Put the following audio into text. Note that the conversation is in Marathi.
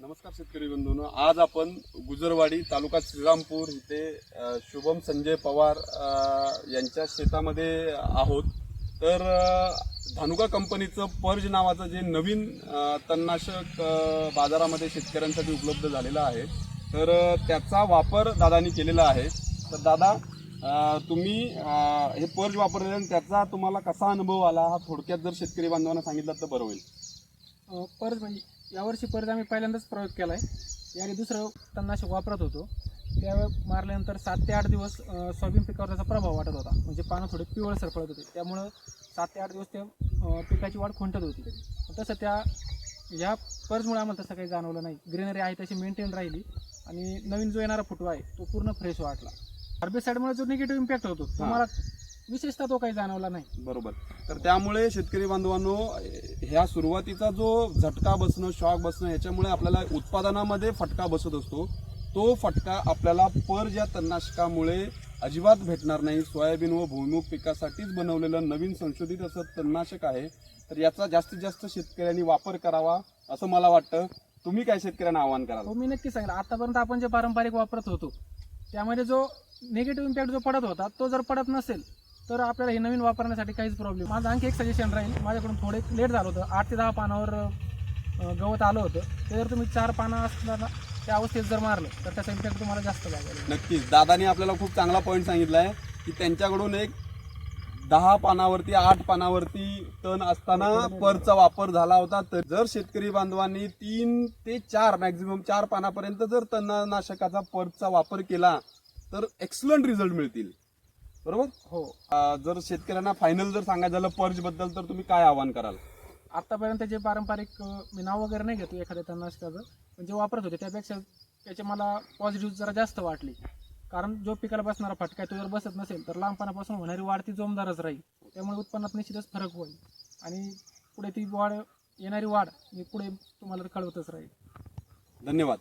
नमस्कार शेतकरी बंधूंनो. आज आपण गुजरवाडी तालुका श्रीरामपूर इथे शुभम संजय पवार यांच्या शेतामध्ये आहोत. तर धानुका कंपनीचं पर्ज नावाचं जे नवीन तणनाशक बाजारामध्ये शेतकऱ्यांसाठी उपलब्ध झालेलं आहे. तर त्याचा वापर दादानी केलेला आहे. तर दादा तुम्ही हे पर्ज वापरलेलं आणि त्याचा तुम्हाला कसा अनुभव आला? हा थोडक्यात जर शेतकरी बांधवांना सांगितलं तर बरं होईल. पर्ज म्हणजे यावर्षी परत आम्ही पहिल्यांदाच प्रयोग केला आहे याने दुसरं तणनाशक वापरत होतो. त्यावेळेस मारल्यानंतर सात ते आठ दिवस सोयाबीन पिकावर त्याचा प्रभाव वाटत होता. म्हणजे पानं थोडे पिवळसर पडत होते. त्यामुळं सात ते आठ दिवस त्या अ, पिकाची वाढ खुंटत होती. तसं त्या या पर्जमुळे आम्हाला तसं काही जाणवलं नाही. ग्रीनरी आहे तशी मेंटेन राहिली. आणि नवीन जो येणारा फुटवा आहे तो पूर्ण फ्रेश वाटला. हार्बिसाईडमुळे जो निगेटिव्ह इम्पॅक्ट होतो तो. मला विशेषतः तो काही जाणवला नाही. बरोबर. तर त्यामुळे शेतकरी बांधवांनो ह्या सुरुवातीचा जो झटका बसणं शॉक बसणं ह्याच्यामुळे आपल्याला उत्पादनामध्ये फटका बसत असतो. तो फटका आपल्याला पर या तणनाशकामुळे अजिबात भेटणार नाही. सोयाबीन व भुईमुग पिकासाठीच बनवलेलं नवीन संशोधित असं तणनाशक आहे. तर याचा जास्तीत जास्त शेतकऱ्यांनी वापर करावा असं मला वाटतं. तुम्ही काय शेतकऱ्यांना आवाहन कराल? हो मी नक्की सांगेन आतापर्यंत आपण जे पारंपरिक वापरत होतो त्यामध्ये जो निगेटिव्ह इम्पॅक्ट जो पडत होता तो जर पडत नसेल तर आपल्याला हे नवीन वापरण्यासाठी काहीच प्रॉब्लेम माझं आणखी एक सजेशन राहील. माझ्याकडून थोडे लेट झालं होतं. आठ ते दहा पानावर गवत आलं होतं. ते जर तुम्ही चार पानं असताना त्या अवस्थेत जर मारलं तर त्याचा इम्पॅक्ट तुम्हाला जास्त लागेल. नक्कीच. दादाने आपल्याला खूप चांगला पॉईंट सांगितला आहे की त्यांच्याकडून एक दहा पानावरती आठ पानावरती टन असताना परचा वापर झाला होता. तर जर शेतकरी बांधवांनी तीन ते चार मॅक्झिमम चार पानापर्यंत जर तणनाशकाचा परचा वापर केला तर एक्सलंट रिझल्ट मिळतील. बरोबर? हो. जर शेतकऱ्यांना फायनल जर सांगायचं झालं पर्जबद्दल तर तुम्ही काय आवाहन कराल? आतापर्यंत जे पारंपरिक मी नाव वगैरे नाही घेतो एखाद्या तणनाशकाचं पण जे वापरत होते त्यापेक्षा त्याचे मला पॉझिटिव्ह जरा जास्त वाटली. कारण जो पिकाला बसणारा फटका तो जर बसत नसेल तर लहानपणापासून होणारी वाढ ती जोमदारच राहील. त्यामुळे उत्पन्नात निश्चितच फरक होईल. आणि पुढे ती वाढ येणारी वाढ ही पुढे तुम्हाला कळवतच राहील. धन्यवाद.